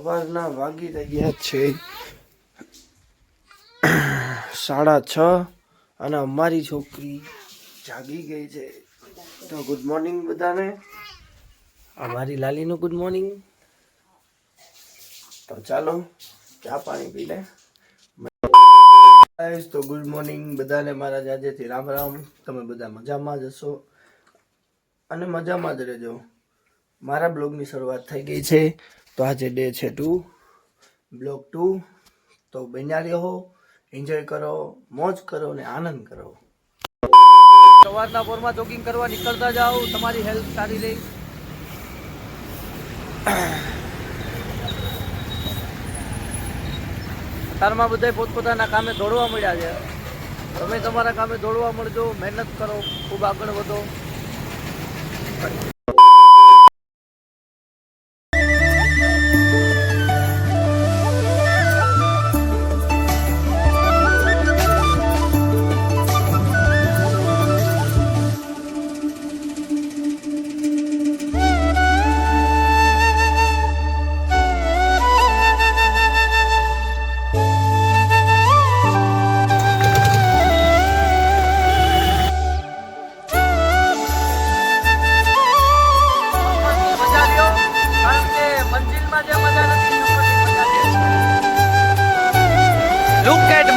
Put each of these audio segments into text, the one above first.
સવારના વાગી રહ્યા છે. સાડા છ અને અમારી છોકરી જાગી ગઈ છે. તો ગુડ મોર્નિંગ બધાને. અમારી લાલીનું ગુડ મોર્નિંગ તો ચાલો, ચા પાણી પી લે. તો ગુડ મોર્નિંગ બધાને મારા જાજેથી રામ રામ. તમે બધા મજામાં જ હશો. અને મજામાં જ રહેજો. મારા બ્લોગની શરૂઆત થઈ ગઈ છે. તો આજે ડે છે ટુ બ્લોગ ટુ. તો બન્યા રહો, એન્જોય કરો, મોજ કરો અને આનંદ કરો. સવારના પોરમાં જોગિંગ કરવા નીકળતા જાઓ, તમારી હેલ્થ સારી રહી. અત્યારમાં બધા પોતપોતાના કામે દોડવા મળ્યા છે. તમે તમારા કામે દોડવા મળજો, મહેનત કરો, ખૂબ આગળ વધો.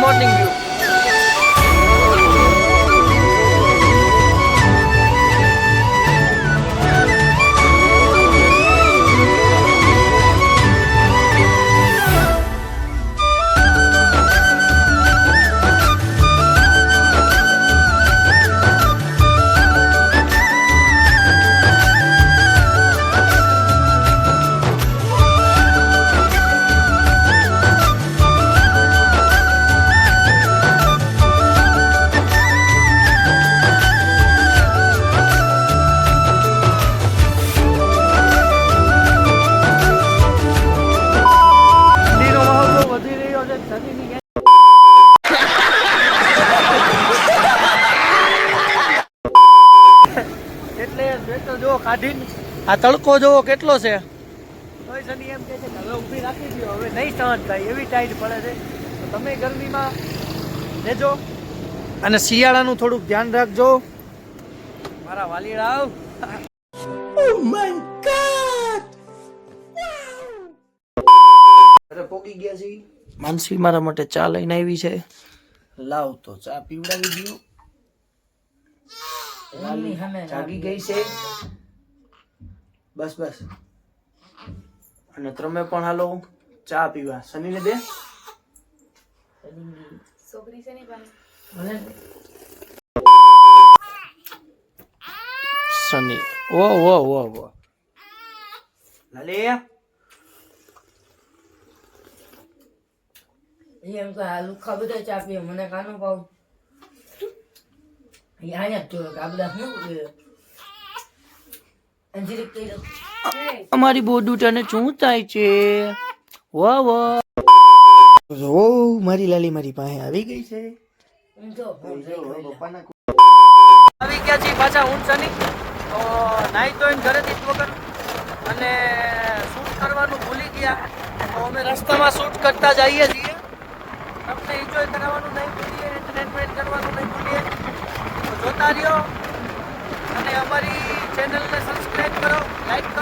morning view. કાઢીને આ તડકો જોવો કેટલો છે? તોય સની એમ કહે છે કે હવે ઊભી રાખી દો હવે નહીં સહન થાય એવી ટાઈટ પડે છે. તો તમે ગરમીમાં લેજો. અને શિયાળાનું થોડુંક ધ્યાન રાખજો. મારા વાલીડા આવે. પોકી ગયા છે માનસી મારા માટે ચા લઈને આવી છે. લાવ તો ચા પીવડાવી દો જાગી ગઈ છે. બસ બસ. અને તમે પણ હાલો ચા પીવા. શનિને દે શનિ. ઓ ઓ ઓ ઓ લાલી એમ તો આ ખબર બધા ચા પીએ મને કાનો પાઉં અહીંયા જ જોયો આ બધા શું અમારી બોડું તને શું થાય છે? વાહ વાહ. મારી લાલી મારી પાસે આવી ગઈ છે. આવી ગયા છીએ પાછા ઊંટ સની તો નાઈ ધોઈને ઘરેથી જ વગર અને શૂટ કરવાનું ભૂલી ગયા. તો અમે રસ્તામાં શૂટ કરતા જઈએ છીએ. તમને એન્જોય કરાવવાનું નહીં ભૂલીએ એન્ટરટેનમેન્ટ કરવાનું નહીં ભૂલીએ. જોતા રહ્યો. અને અમારી ચેનલને સબસ્ક્રાઈબ કરો લાઈક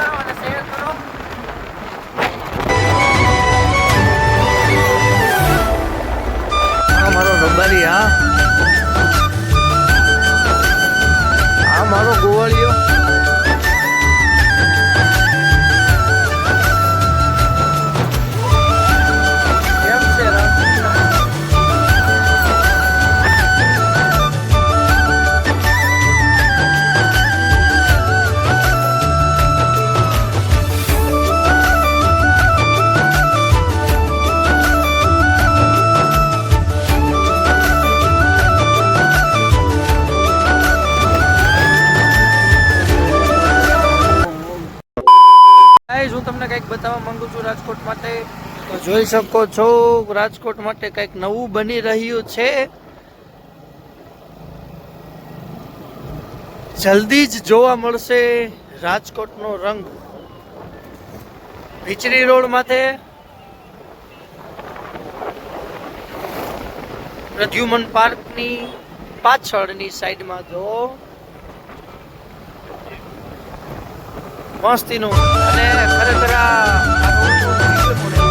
બતાવવા માંગુ છું રાજકોટ માટે. જોઈ શકો છો, રાજકોટ માટે કંઈક નવું બની રહ્યું છે. જલ્દી જ જોવા મળશે રાજકોટનો રંગ. વિચરી રોડ માથે પ્રદ્યુમન પાર્કની પાછળની સાઈડમાં જો મસ્તીનું અને ખરેખર આ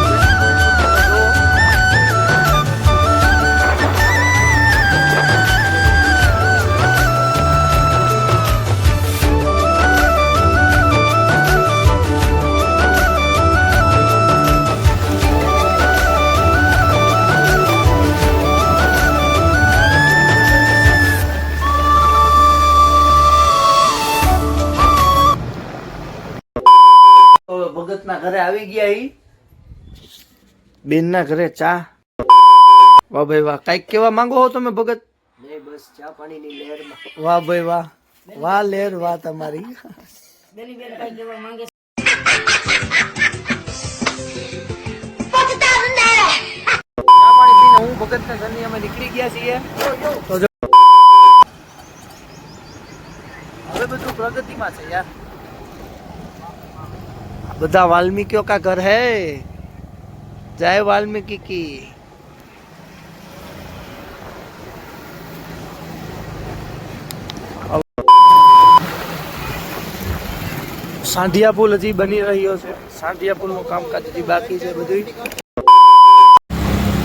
આવી ગયા ઈ? બેનના ઘરે ચા. વાહ ભાઈ વાહ. કંઈક કેવા માંગો હો તમે ભગત? બસ ચા વાહ ભાઈ વાહ. વાહ લેર વાહ તમારી. બેની બેન કઈ કહેવા માંગે છે? ચા પાણી પીને હું ભગતના ઘરની અમે નીકળી ગયા છીએ. તો હવે બધું પ્રગતિમાં છે યાર. બધા વાલ્મીકીઓ કા ઘર હે? जय વાલ્મીકી કી. સાંધિયા પુલ હજી બની રહ્યો છે. સાંધિયા પુલનું કામકાજ હજી બાકી છે બધું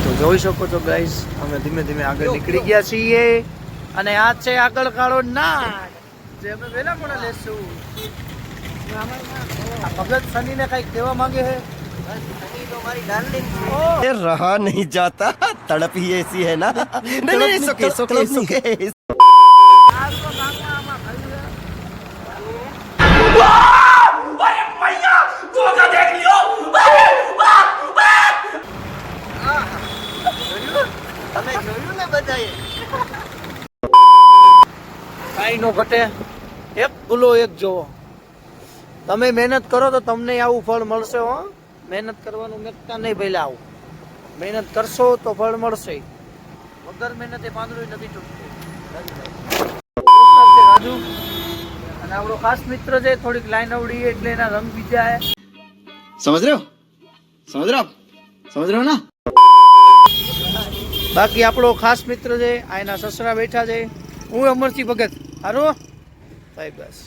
તો જોઈ શકો છો ગાઈસ અમે ધીમે ધીમે આગળ નીકળી ગયા છીએ. અને આ છે આગળ કાળો ના જે અમે વેલા પણ લેશું. આ ભગત સનીને કઈક કહેવા માંગે છે ये रहा नहीं जाता तड़प ही ऐसी है ना नहीं नहीं सुके सुके सुके તમે જોયું ને બધાએ કાંઈ નો ઘટે એક ભૂલો એક જોવો તમે મહેનત કરો તો તમને આવું ફળ મળશે હો. મહેનત કરવાનું મેકતા નહીં પહેલાં આવું. મહેનત કરશો તો ફળ મળશે. વગર મહેનતે પાંદડું નથી છૂટતું રાજુ. અને આપણો ખાસ મિત્ર છે થોડીક લાઈન આવડી એટલે એના રંગ બીજા હે સમજ રહ્યો? સમજ રહ્યો? સમજ રહ્યો ના? બાકી આપણો ખાસ મિત્ર છે આ એના સસરા બેઠા છે. હું અમરસિંહ ભગત. હારો? ભાઈ બસ.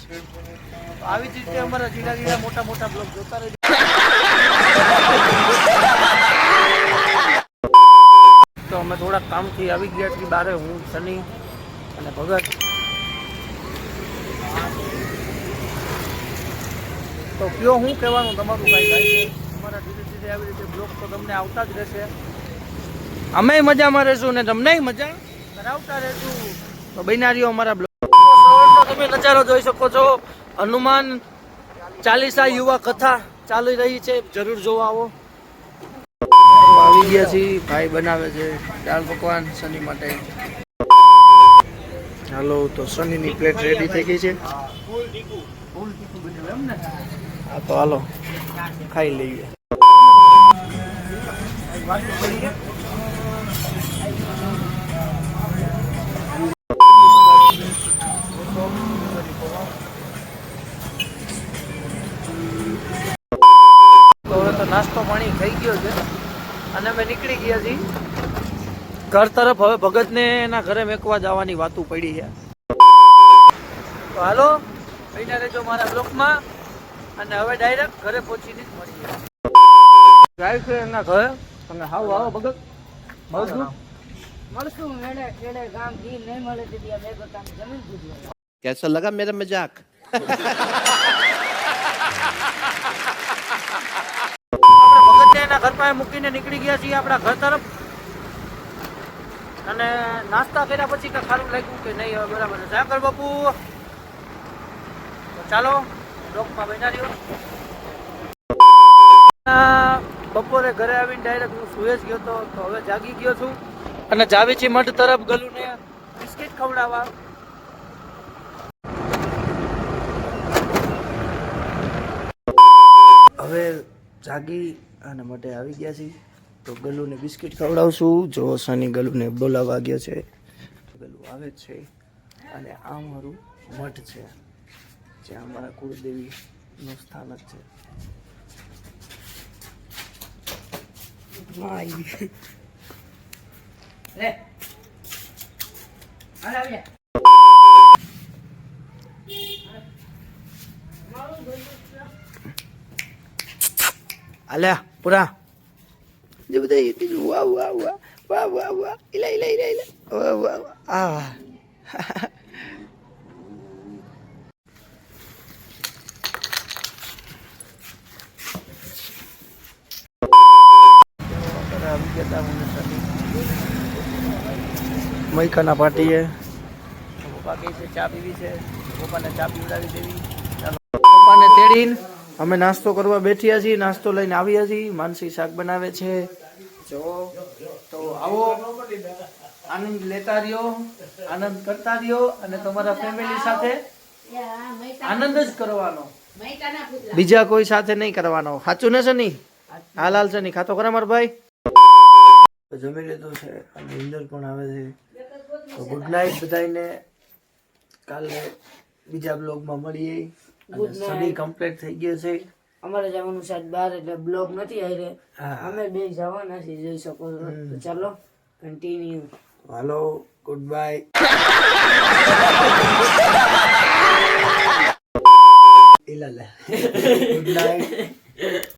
આવી જ રીતે અમારા જીડા જીડા મોટા મોટા બ્લોગ જોતા રહેજો. તો અમે થોડાક કામથી આવી ગયા છીએ બારે, હું, સની અને ભગત. તો કયો હું કહેવાનું તમારું ભાઈ? ભાઈ, અમારા ધીરે ધીરે આવી રીતે બ્લોગ તો તમને આવતા જ રહેશે. અમે મજામાં રહેશું ને તમને મજા? કરાવતા રહેશું. તો બિનારીઓ અમારા તમે નજારો જોઈ શકો છો. હનુમાન ચાલીસા યુવા કથા ચાલી રહી છે. જરૂર જોવા આવો. આવી ગયા છીએ ભાઈ બનાવે છે. દાળ પકવાન શનિ માટે. હાલો, તો શનિની પ્લેટ રેડી થઈ ગઈ છે. હા, તો હાલો, ખાઈ લઈએ. નાસ્તો પાણી થઈ ગયો છે. અને અમે નીકળી ગયા છીએ. ઘર તરફ હવે ભગતને એના ઘરે મેકવા જવાની વાતો પડી છે. તો હાલો અહીંના રહેજો મારા બ્લોકમાં. અને હવે ડાયરેક્ટ ઘરે પહોંચીને જ મળીએ. જાય છે એના ઘરે. તમે હાવ આવો ભગત. મળશું? મળશું. મેળે કેડે ગામ ઘી નહીં મળે તે દિયા મેં બતાવી. જમીન પૂછ્યું કેસો લગા મેરા મજાક. એના ઘર પાસે મૂકીને નીકળી ગયા છીએ આપણા ઘર તરફ. અને નાસ્તા કર્યા પછી કે સારું લાગ્યું કે નહીં, હવે બરાબર છે સાગર બાપુ. તો ચાલો ડોકમાં બેઠા રહ્યો. બપોરે ઘરે આવીને ડાયરેક્ટ હું સુએ જ ગયો તો હવે જાગી ગયો છું. અને જાવીચી મઠ તરફ ગલુને બિસ્કિટ ખવડાવવા. હવે જાગી અને માટે આવી ગયા છીએ. તો ગલુને બિસ્કિટ ખવડાવશું. જો સની ગલુને બોલાવવા ગયો છે. ગલુ આવે જ છે. અને આ મારું મઠ છે. જ્યાં અમારા કુળદેવીનું સ્થાનક છે. માય. પૂરા. જે બધા એ બીજું વાહ વાહ વાહ વાહ વાહ વાહ ઇલા ઇલા ઇલા ઇલા વાહ વાહ વાહ. આ મૈકાના પાટીએ. પપ્પા કહે છે ચા પીવી છે. પપ્પાને ચા પીવડાવી દેવી. ચાલો પપ્પાને તેડીને અમે નાસ્તો કરવા બેઠ્યા છીએ, નાસ્તો લઈને આવ્યા છીએ, માનસી શાક બનાવે છે. જો, તો આવો. આનંદ લેતા રહ્યો, આનંદ કરતા રહ્યો અને તમારા ફેમિલી સાથે આનંદ જ કરવાનો. બીજા કોઈ સાથે નહીં કરવાનો. સાચું ને સની? હાલ હાલ નહીં ખાતો ખરા મારો ભાઈ? જમી લીધું છે અને ઇન્દર પણ આવે છે. તો ગુડ નાઇટ બધાને કાલે બીજા બ્લોગમાં મળીએ. અને સ્ટડી કમ્પ્લીટ થઈ ગયો છે. અમારે જવાનું સાહેબ બહાર એટલે બ્લોગ નથી આવી રહ્યા હા. અમે બે જવાના છીએ જોઈ શકો છો. ચાલો continue hello good bye. Good night.